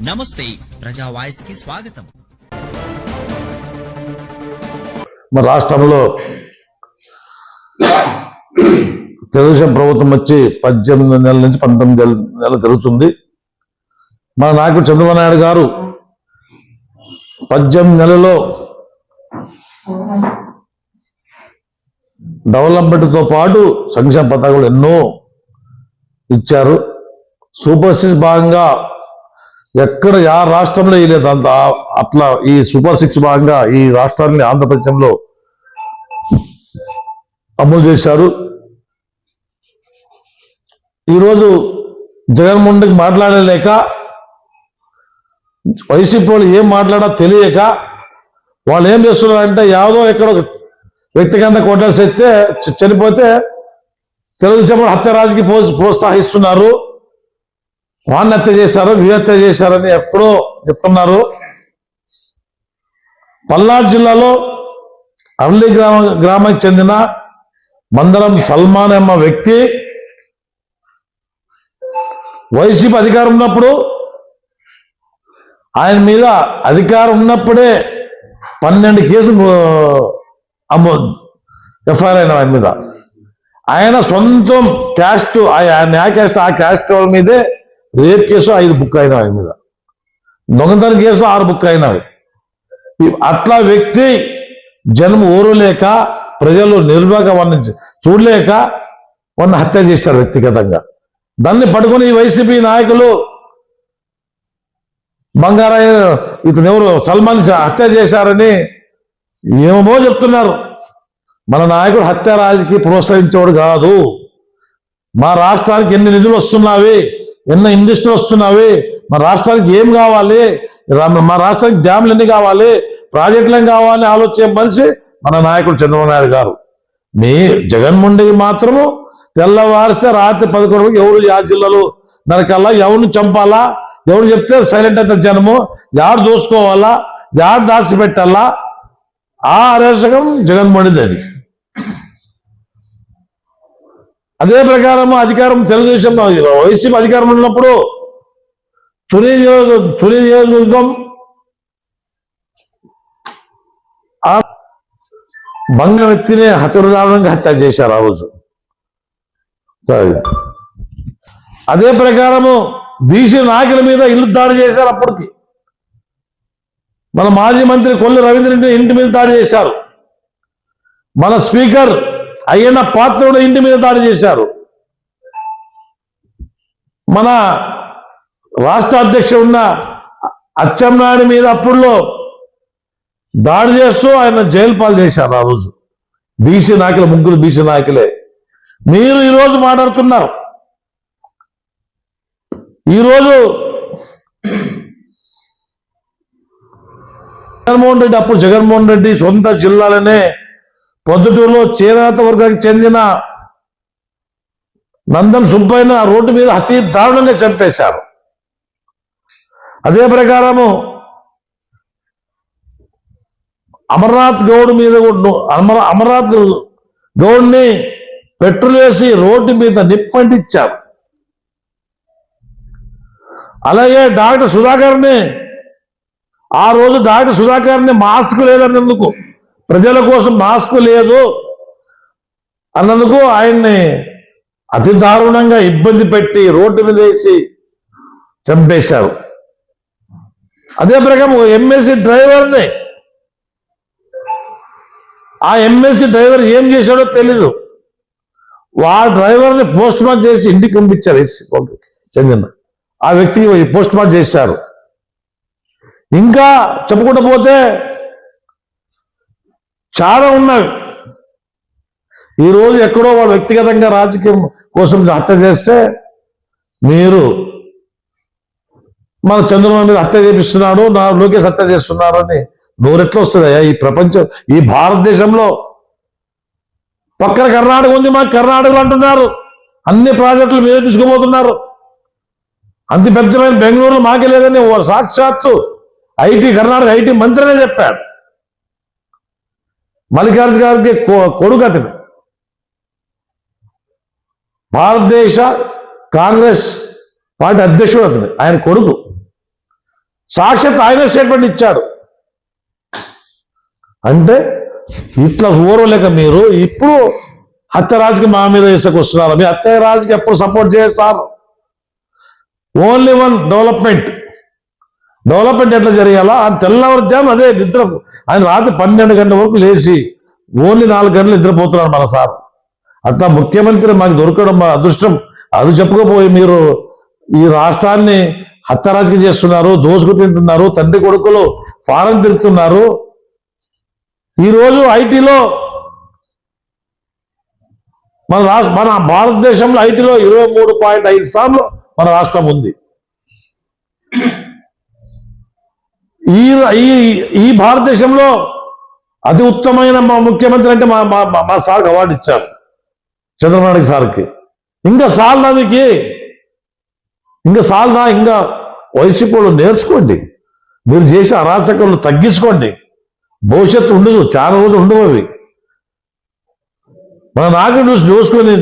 నమస్తే ప్రజా వాయిస్కి స్వాగతం. మన రాష్ట్రంలో తెలుగుదేశం ప్రభుత్వం వచ్చి పద్దెనిమిది నెలల నుంచి పంతొమ్మిది నెలలు జరుగుతుంది. మన నాయకుడు చంద్రబాబు నాయుడు గారు పద్దెనిమిది నెలలో డెవలప్మెంట్తో పాటు సంక్షేమ పథకాలు ఎన్నో ఇచ్చారు. సూపర్ సిక్స్ భాగంగా ఎక్కడ యా రాష్ట్రంలో వేయలేదు అంత. అట్లా ఈ సూపర్ సిక్స్ భాగంగా ఈ రాష్ట్రాన్ని ఆంధ్రప్రదేశంలో అమలు చేశారు. ఈరోజు జగన్మోహన్ రెడ్డికి మాట్లాడలేక వైసీపీ వాళ్ళు ఏం మాట్లాడా తెలియక వాళ్ళు ఏం చేస్తున్నారంటే యావదో ఎక్కడ ఒక వ్యక్తిగత కొట్టాల్సి అయితే చనిపోతే తెలుగుదేశం హత్య రాజుకి ప్రోత్సహిస్తున్నారు. వాడిని హత్య చేశారు వీ చేశారని ఎక్కడో చెప్తున్నారు. పల్నాడు జిల్లాలో అర్లీ గ్రామ గ్రామానికి చెందిన మందరం సల్మాన్ అమ్మ వ్యక్తి వైసీపీ అధికారం ఉన్నప్పుడు ఆయన మీద అధికారం ఉన్నప్పుడే పన్నెండు కేసులు అమ్మో ఎఫ్ఐఆర్ అయిన ఆయన మీద. ఆయన సొంతం క్యాస్ట్ ఆయన ఆ క్యాస్ట్ ఆ క్యాస్ట్ వాళ్ళ మీదే రేప్ కేసు ఐదు బుక్ అయినా ఆయన మీద. దొంగతనం కేసు ఆరు బుక్ అయినవి అట్లా వ్యక్తి జన్మ ఊరులేక ప్రజలు నిర్వాహక వాడిని చూడలేక వాడిని హత్య చేశారు వ్యక్తిగతంగా. దాన్ని పట్టుకుని ఈ వైసీపీ నాయకులు బంగారాయ ఇతను ఎవరు? సల్మాన్ షా హత్య చేశారని ఏమో చెప్తున్నారు. మన నాయకుడు హత్య రాజుకి ప్రోత్సహించేవాడు కాదు. మా రాష్ట్రానికి ఎన్ని నిధులు వస్తున్నావి? ఎన్నో ఇండస్ట్రీలు వస్తున్నావి? మా రాష్ట్రానికి ఏం కావాలి? రా- మా రాష్ట్రానికి డ్యామ్లు ఎన్ని కావాలి? ప్రాజెక్టులు ఏం కావాలి? ఆలోచన మనిషి మన నాయకుడు చంద్రబాబు నాయుడు గారు. మీ జగన్మోహన్ రెడ్డి మాత్రము తెల్లవారిస్తే రాత్రి పదకొండు ఎవరు యా జిల్లాలో నరకాలా? ఎవరిని చంపాలా? ఎవరు చెప్తే సైలెంట్ అయితే జనము? యాడు దోసుకోవాలా? యాడు దాచి పెట్టాలా ఆ అరాచకం జగన్మోహన్ రెడ్డి అది అదే ప్రకారము అధికారం తెలుగుదేశంలో వైసీపీ అధికారం ఉన్నప్పుడు తొలి నియోజక తొలి నియోజకవర్గం ఆ బంగ వ్యక్తిని హతరుదారుణంగా హత్య చేశారు ఆ రోజు. అదే ప్రకారము బీసీ నాయకుల మీద ఇల్లు దాడి చేశారు అప్పటికి. మన మాజీ మంత్రి కొల్లు రవీంద్ర ఇంటి మీద దాడి చేశారు. మన స్పీకర్ అయ్యన్న పాత్రుడు ఇంటి మీద దాడి చేశారు. మన రాష్ట్ర అధ్యక్షుడు ఉన్న అచ్చెన్నాయుడు మీద అప్పుడులో దాడి చేస్తూ ఆయన జైలు పాలు చేశారు ఆ రోజు. బీసీ నాయకులు ముగ్గురు బీసీ నాయకులే. మీరు ఈరోజు మాట్లాడుతున్నారు. ఈరోజు జగన్మోహన్ రెడ్డి అప్పుడు జగన్మోహన్ రెడ్డి సొంత జిల్లాలనే పొద్దుటూరులో చేనేత వర్గానికి చెందిన నందన్ సుబ్బయ్యను ఆ రోడ్డు మీద అతి దారుణంగా చంపేశారు. అదే ప్రకారము అమర్నాథ్ గౌడ్ మీద అమర అమర్నాథ్ గౌడ్ని పెట్రోల్ వేసి రోడ్డు మీద నిప్పంటిచ్చారు అలాగే డాక్టర్ సుధాకర్ని ఆ రోజు డాక్టర్ సుధాకర్ని మాస్క్ లేదన్నందుకు ప్రజల కోసం మాస్క్ లేదు అన్నందుకు ఆయన్ని అతి దారుణంగా ఇబ్బంది పెట్టి రోడ్డు మీద వేసి చంపేశారు. అదే ప్రకారం ఎంఎస్సీ డ్రైవర్ని ఆ ఎంఎస్సీ డ్రైవర్ ఏం చేశాడో తెలీదు. ఆ డ్రైవర్ని పోస్ట్ మార్క్ చేసి ఇంటికి పంపించారు ఎస్సీ చెందిన ఆ వ్యక్తికి పోస్ట్ మార్క్ చేశారు. ఇంకా చెప్పుకుంటూ పోతే చాలా ఉన్నవి ఈరోజు ఎక్కడో వాడు వ్యక్తిగతంగా రాజకీయం కోసం హత్య చేస్తే మీరు మన చంద్రబాబు మీద హత్య చేపిస్తున్నాడు నా లోకేష్ హత్య చేస్తున్నారు అని నోరెట్లా వస్తుందయ్యా ఈ ప్రపంచం ఈ భారతదేశంలో పక్కన కర్ణాటక ఉంది మా కర్ణాటకలో అంటున్నారు. అన్ని ప్రాజెక్టులు మీరే తీసుకుపోతున్నారు. అంత పెద్దమైన బెంగళూరులో మాకే లేదని ఓ సాక్షాత్తు ఐటీ కర్ణాటక ఐటీ మంత్రినే చెప్పాడు. మల్లికార్జున గారికి కొడుకు అతను భారతదేశ కాంగ్రెస్ పార్టీ అధ్యక్షుడు అతను ఆయన కొడుకు. సాక్షాత్ ఆయన స్టేట్మెంట్ ఇచ్చాడు. అంటే ఇట్లా ఓరవలేక మీరు ఇప్పుడు హత్యరాజుకి మా మీద వేసుకొస్తున్నారు? మీ హత్యరాజుకి ఎప్పుడు సపోర్ట్ చేస్తారు? Only one development. డెవలప్మెంట్ ఎట్లా జరగాలా? ఆయన తెల్లవారుజాము అదే నిద్ర ఆయన రాత్రి పన్నెండు గంటల వరకు లేచి ఓన్లీ నాలుగు గంటలు నిద్రపోతున్నాడు మన సార్. అట్లా ముఖ్యమంత్రి మాకు దొరకడం మా అదృష్టం. అది చెప్పకపోయి మీరు ఈ రాష్ట్రాన్ని హత్యరాజకీయం చేస్తున్నారు దోసుకు తింటున్నారు తండ్రి కొడుకులు ఫారం తిరుగుతున్నారు. ఈరోజు ఐటీలో మన రాష్ట్ర మన భారతదేశంలో ఐటీలో ఇరవై మూడు పాయింట్ ఐదు స్థానంలో మన రాష్ట్రం ఉంది. ఈ ఈ భారతదేశంలో అతి ఉత్తమైన మా ముఖ్యమంత్రి అంటే మా మా మా- సార్కి అవార్డు ఇచ్చారు. చంద్రబాబు సార్కి. ఇంకా సాల్దా మీకు ఇంకా సాల్దా ఇంకా వైసీపీ వాళ్ళు నేర్చుకోండి. మీరు చేసే అరాచకాలు తగ్గించుకోండి. భవిష్యత్తు ఉండదు చాలా రోజులు ఉండవు అవి. మన నాయకుడు చూసి చూసుకొని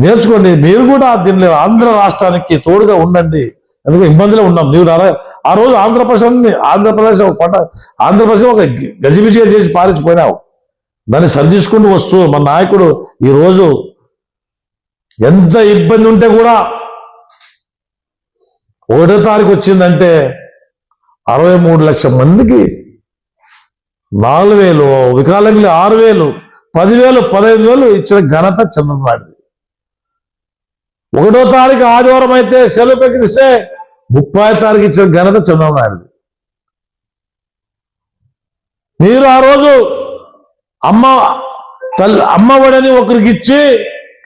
నేర్చుకోండి. మీరు కూడా దీనిలో ఆంధ్ర రాష్ట్రానికి తోడుగా ఉండండి. ఎందుకంటే ఇబ్బందిలో ఉన్నాం. నీవు రా- ఆ రోజు ఆంధ్రప్రదేశ్ ఆంధ్రప్రదేశ్ ఒక పట ఆంధ్రప్రదేశ్ ఒక గ- గజిబిజిగా చేసి పారిచిపోయినావు దాన్ని సరిచేసుకుంటూ వస్తూ మన నాయకుడు ఈ రోజు ఎంత ఇబ్బంది ఉంటే కూడా ఒకటో తారీఖు వచ్చిందంటే అరవై మూడు లక్షల మందికి నాలుగు వేలు వికలాంగులు ఆరు వేలు పదివేలు పదహైదు వేలు ఇచ్చిన ఘనత చంద్రబాబు ఒకటో తారీఖు ఆదివారం అయితే సెలవు ప్రకటిస్తే ముప్పై తారీఖు ఇచ్చిన ఘనత చంద్రబాబు నాయుడుది. మీరు ఆ రోజు అమ్మ తల్లి అమ్మఒడని ఒకరికి ఇచ్చి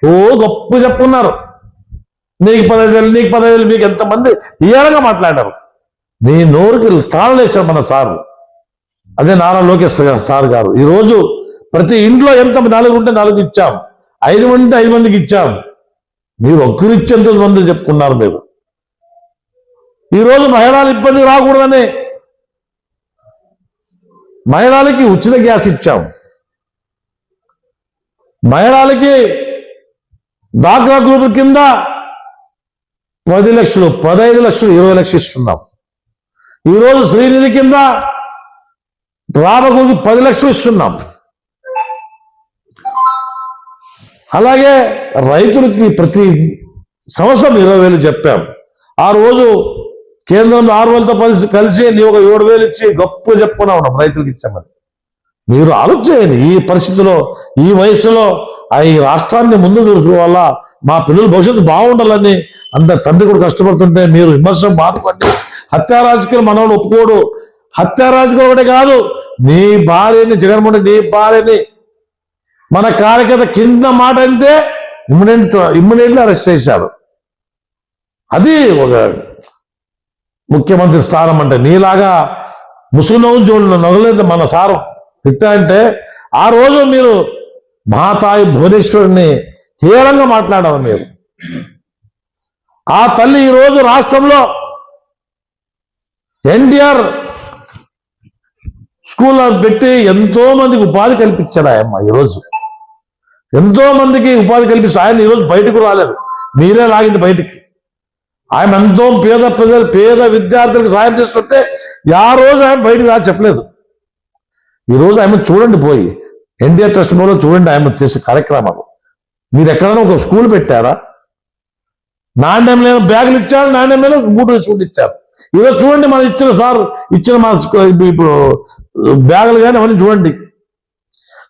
ఓ గొప్ప చెప్పుకున్నారు. నీకు పదహైదు వేలు నీకు పదహైదు వేలు మీకు ఎంతమంది ఏడగా మాట్లాడారు. నీ నోరుకి తాళలేశారు మన సారు. అదే నారా లోకేష్ గారు- సార్ గారు. ఈరోజు ప్రతి ఇంట్లో ఎంత నాలుగు ఉంటే నాలుగు ఇచ్చాం. ఐదు ఉంటే ఐదు మందికి ఇచ్చాం. మీరు ఒక్కరు ఇచ్చేంత మంది చెప్పుకున్నారు మీరు. ఈ రోజు మహిళలు ఇబ్బంది రాకూడదని మహిళలకి ఉచిత గ్యాస్ ఇచ్చాం. మహిళలకి డాక్రా గ్రూప్ కింద పది లక్షలు పదహైదు లక్షలు ఇరవై లక్షలు ఇస్తున్నాం. ఈరోజు శ్రీనిధి కింద రామగురికి పది లక్షలు ఇస్తున్నాం. అలాగే రైతులకి ప్రతి సంవత్సరం ఇరవై వేలు చెప్పాం. ఆ రోజు కేంద్రంలో ఆరు వేలతో కలిసి కలిసి నీ ఒక ఏడు వేలు ఇచ్చి గొప్ప చెప్పుకున్నా ఉన్నాం రైతులకు ఇచ్చామని. మీరు ఆలోచించండి ఈ పరిస్థితిలో ఈ వయసులో ఆ ఈ రాష్ట్రాన్ని ముందు వల్ల మా పిల్లల భవిష్యత్తు బాగుండాలని అంత తండ్రి కూడా కష్టపడుతుంటే మీరు విమర్శ మానుకోండి. హత్యా రాజకీయాలు మనవాళ్ళు ఒప్పుకోడు. హత్యా రాజకీయాలు ఒకటే కాదు నీ భార్యని జగన్మోహన్ నీ భార్యని మన కార్యకర్త కింద మాట అంతే ఇమ్మీడియట్ ఇమ్మీడియట్లీ అరెస్ట్ చేశారు. అది ఒక ముఖ్యమంత్రి స్థానం అంటే నీలాగా ముసుగు నవ్వు నగలేదు మన సారం. తిట్టా అంటే ఆ రోజు మీరు మహాతాయి భువనేశ్వరుని హీనంగా మాట్లాడారు మీరు? ఆ తల్లి ఈ రోజు రాష్ట్రంలో ఎన్టీఆర్ స్కూల్ పెట్టి ఎంతో మందికి ఉపాధి కల్పించాడు ఆయమ్మ ఈరోజు ఎంతో మందికి ఉపాధి కల్పిస్తే ఆయన ఈరోజు బయటకు రాలేదు. మీరే లాగింది బయటికి. ఆయన ఎంతో పేద ప్రజలు పేద విద్యార్థులకు సాయం చేస్తుంటే ఆ రోజు ఆయన బయటకు రా చెప్పలేదు. ఈరోజు ఆయన చూడండి పోయి ఎన్టీఆర్ ట్రస్ట్ మూలం చూడండి ఆయన చేసే కార్యక్రమాలు. మీరు ఎక్కడైనా ఒక స్కూల్ పెట్టారా? నాణ్యం లేని బ్యాగులు ఇచ్చారు నాణ్యం లేని బూట్లు వేసుకుంటూ ఇచ్చారు. ఈరోజు చూడండి మనం ఇచ్చిన సార్ ఇచ్చిన మా ఇప్పుడు బ్యాగులు కానీ అవన్నీ చూడండి.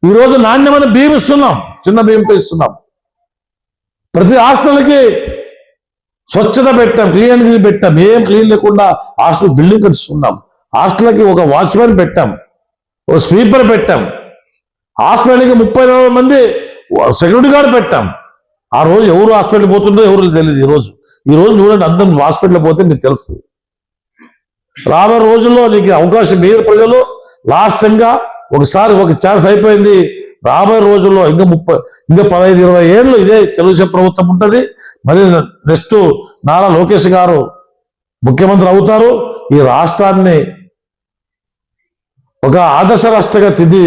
ఈరోజు నాణ్యమైన బియ్యం ఇస్తున్నాం చిన్న బియ్యంతో ఇస్తున్నాం. ప్రతి హాస్టల్కి స్వచ్ఛత పెట్టాం క్లీన్ పెట్టాం. ఏం క్లీన్ లేకుండా హాస్టల్ బిల్డింగ్ కట్టుకున్నాం. హాస్టల్కి ఒక వాచ్మెన్ పెట్టాం. ఒక స్వీపర్ పెట్టాం. హాస్పిటల్కి ముప్పై నలభై మంది సెక్యూరిటీ గార్డ్ పెట్టాం. ఆ రోజు ఎవరు హాస్పిటల్ పోతుందో ఎవరు తెలియదు ఈ రోజు. ఈ రోజు చూడండి అందరం హాస్పిటల్ పోతే మీకు తెలుసు. రాబో రోజుల్లో నీకు అవకాశం మీరు ప్రజలు. లాస్ట్గా ఒకసారి ఒక ఛాన్స్ అయిపోయింది. రాబోయే రోజుల్లో ఇంకా ముప్పై ఇంకా పదహైదు ఇరవై ఏళ్ళు ఇదే తెలుగుదేశం ప్రభుత్వం ఉంటుంది. మరి నెక్స్ట్ నారా లోకేష్ గారు ముఖ్యమంత్రి అవుతారు. ఈ రాష్ట్రాన్ని ఒక ఆదర్శ రాష్ట్రంగా తిది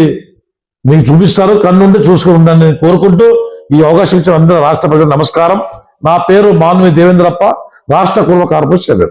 మీకు చూపిస్తారు. కన్నుండి చూసుకుని ఉండాలని కోరుకుంటూ ఈ అవకాశం ఇచ్చిన అందరూ రాష్ట్ర ప్రజలు నమస్కారం. నా పేరు మాన్వి దేవేంద్రప్ప రాష్ట్ర కుర్మ కార్పొరేషన్